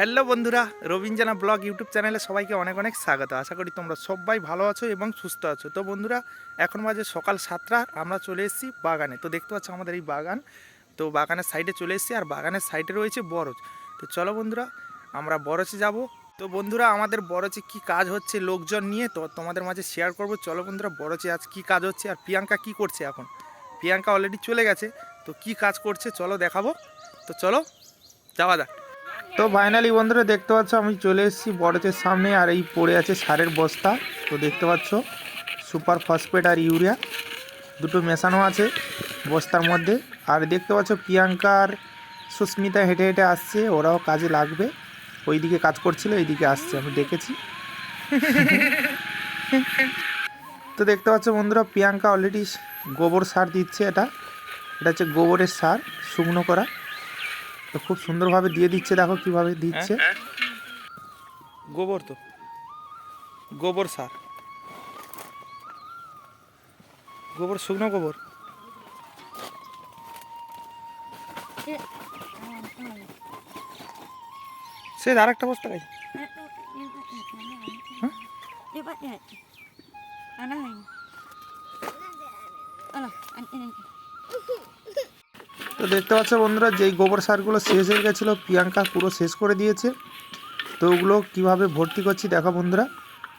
Hello বন্ধুরা রবীন্দ্রনা blog YouTube চ্যানেলে সবাইকে অনেক অনেক স্বাগত। আশা করি তোমরা সবাই ভালো আছো এবং সুস্থ আছো। তো বন্ধুরা, এখন বাজে সকাল সাতটা, আমরা চলে এসেছি বাগানে। তো দেখতে পাচ্ছ আমাদের এই বাগান। তো বাগানের সাইডে চলে এসেছি আর বাগানের সাইডে রয়েছে বরজ। তো চলো বন্ধুরা, আমরা বরজে যাব। তো বন্ধুরা, আমাদের বরজে কি কাজ হচ্ছে লোকজন নিয়ে, তো তোমাদের মাঝে শেয়ার করব। চলো বন্ধুরা, বরজে আজ কি কাজ হচ্ছে আর প্রিয়াঙ্কা কি করছে এখন? প্রিয়াঙ্কা অলরেডি চলে গেছে। তো কি কাজ করছে চলো দেখাবো। তো চলো, যাওয়া যাক। তো ফাইনালি বন্ধুরা দেখতে পাচ্ছ, আমি চলে এসেছি বরজের সামনে, আর এই পড়ে আছে সারের বস্তা। তো দেখতে পাচ্ছ সুপার ফসফেট আর ইউরিয়া দুটো মেশানো আছে বস্তার মধ্যে। আর দেখতে পাচ্ছ, প্রিয়াঙ্কা আর সুস্মিতা হেঁটে হেঁটে আসছে, ওরাও কাজে লাগবে। ওইদিকে কাজ করছিল, এইদিকে আসছে, আমি দেখেছি। তো দেখতে পাচ্ছ বন্ধুরা, প্রিয়াঙ্কা অলরেডি গোবর সার দিচ্ছে এটা। এটা হচ্ছে গোবরের সার, শুকনো করা। তো খুব সুন্দরভাবে দিয়ে দিচ্ছে দেখো কীভাবে দিচ্ছে। গোবর তো। গোবর সার। গোবর শুকনো গোবর। সে আর একটা বস্তা গাই Dia buat dia. তো দেখতে পাচ্ছ বন্ধুরা, যেই গোবর সারগুলো শেষ হয়ে গেছিল, প্রিয়াঙ্কা পুরো শেষ করে দিয়েছে। তো ওগুলো কীভাবে ভর্তি করছি দেখো বন্ধুরা,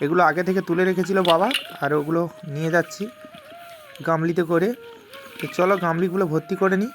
এগুলো আগে থেকে তুলে রেখেছিল বাবা, আর ওগুলো নিয়ে যাচ্ছি গামলিতে করে। তো চলো গামলিগুলো ভর্তি করে নিই।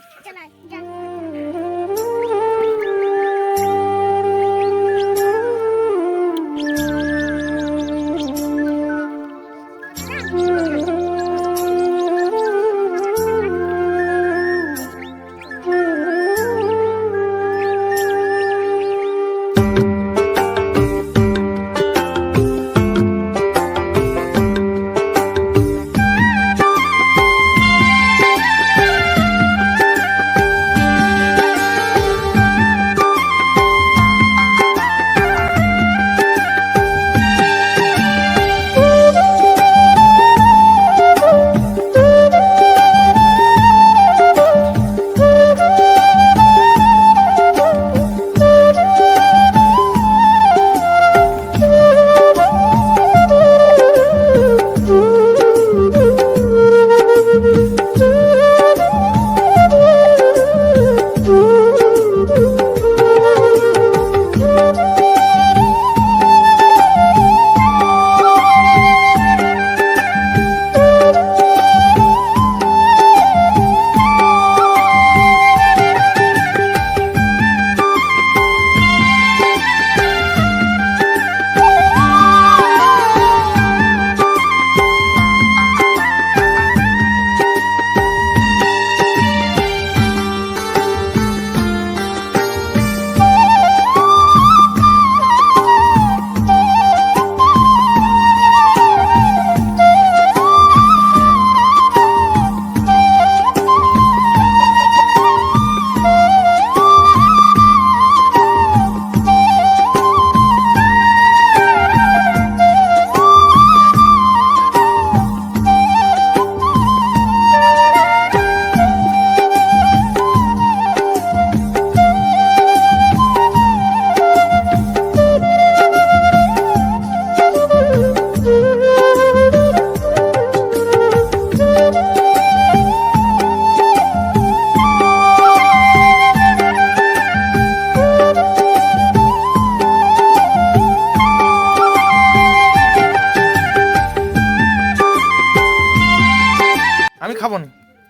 আমি খাব না।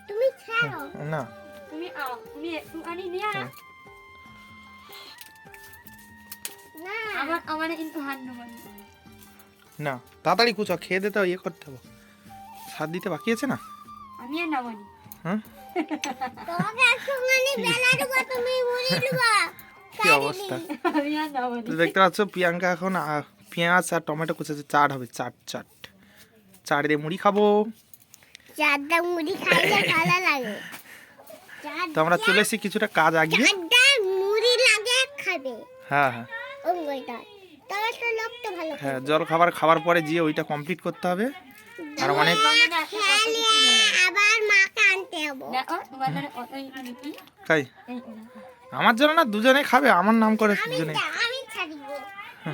Tumi tahu. না। ani ni ah. Hmm. Nah. Awan awan ini Tuhan না। তাড়াতাড়ি কুচো খেয়ে দিতে ইয়ে করতে হবে। সার দিতে বাকি আছে না? Ami yang nawani. হ্যাঁ তুমি কি অবস্থা? দেখতে পাচ্ছ প্রিয়াঙ্কা এখন পেঁয়াজ আর টমেটো কুচাচ্ছে চাট হবে চাট চাট। চাট দিয়ে মুড়ি খাব। চারটা মুড়ি খাইলে ভালো লাগে। তো আমরা চলে এসেছি কিছুটা কাজ আগিয়ে চারটা মুড়ি লাগে খাবে। হ্যাঁ হ্যাঁ। ওইটা তবে তো লোকটা ভালো হ্যাঁ জল খাবার খাওয়ার পরে গিয়ে ওইটা কমপ্লিট করতে হবে। আর অনেক আবার মাকে আনতে হব. খাই আমার জন্য না দুজনে খাবে আমার নাম করে দুজনে। আমি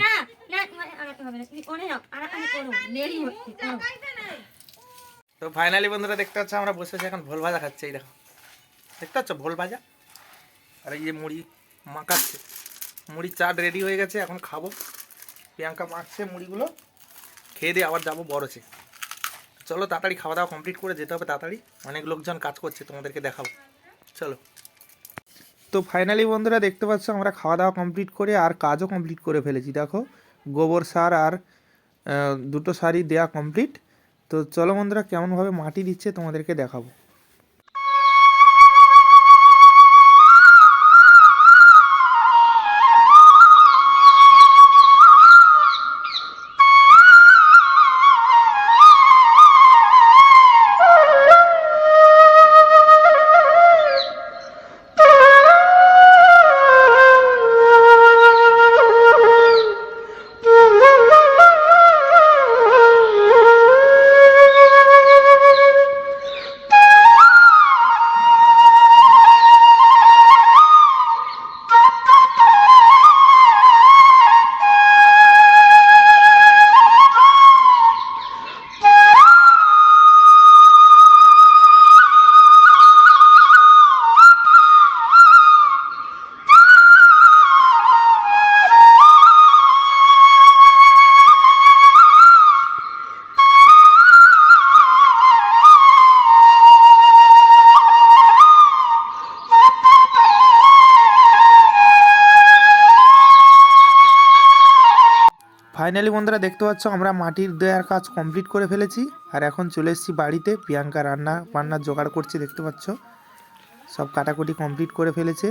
না না তোমার আনাতে হবে না তুমি ওনে নাও। আনাকানি করো দেরি হচ্ছে করো। তো ফাইনালি বন্ধুরা দেখতে পাচ্ছ, আমরা বসে আছি এখন ভোল ভাজা খাচ্ছি, এই দেখো। দেখতে পাচ্ছ ভোল ভাজা? আর এই যে মুড়ি মাখাচ্ছে। মুড়ি চাট রেডি হয়ে গেছে, এখন খাব। প্রিয়াঙ্কা মাখছে মুড়িগুলো। খেয়ে দিয়ে আবার যাব বড়ছে চলো তাড়াতাড়ি খাওয়া দাওয়া কমপ্লিট করে যেতে হবে তাড়াতাড়ি। অনেক লোকজন কাজ করছে, তোমাদেরকে দেখাবো। চলো। তো ফাইনালি বন্ধুরা দেখতে পাচ্ছ, আমরা খাওয়া দাওয়া কমপ্লিট করে আর কাজও কমপ্লিট করে ফেলেছি। দেখো, গোবর সার আর দুটো সারই দেয়া কমপ্লিট তো চলো বন্ধুরা কেমনভাবে মাটি দিচ্ছে তোমাদেরকে দেখাবো। ফাইনালি বন্ধুরা দেখতে পাচ্ছ, আমরা মাটির দেওয়ার কাজ কমপ্লিট করে ফেলেছি। আর এখন চলে এসেছি বাড়িতে, প্রিয়াঙ্কা রান্না বান্না জোগাড় করছে দেখতে পাচ্ছ। সব কাটাকুটি কমপ্লিট করে ফেলেছে।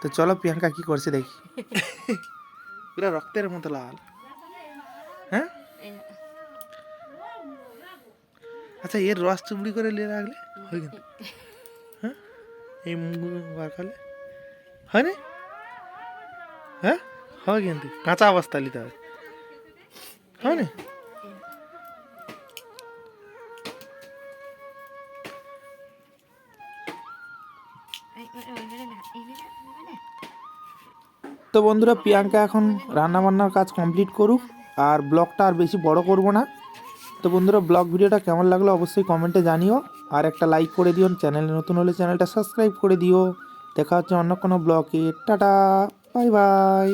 তো চলো প্রিয়াঙ্কা কি করছে দেখি। পুরো রক্তের মতো লাল। হ্যাঁ? আচ্ছা এর রস চুমড়ি করে নিয়ে রাখলে হয় কিন্তু। হ্যাঁ? এই মুখগুলো বার হয় না? হ্যাঁ? হয় কিন্তু। কাঁচা অবস্থা নিতে হবে। না। তো বন্ধুরা, প্রিয়াঙ্কা এখন রান্না বান্নার কাজ কমপ্লিট করুক, আর ব্লগটা আর বেশি বড় করব না। তো বন্ধুরা, ব্লগ ভিডিওটা কেমন লাগল অবশ্যই কমেন্টে জানিও, আর একটা লাইক করে দিও, চ্যানেলে নতুন হলে চ্যানেলটা সাবস্ক্রাইব করে দিও। দেখা হচ্ছে অন্য কোনো ব্লগে। Tata bye bye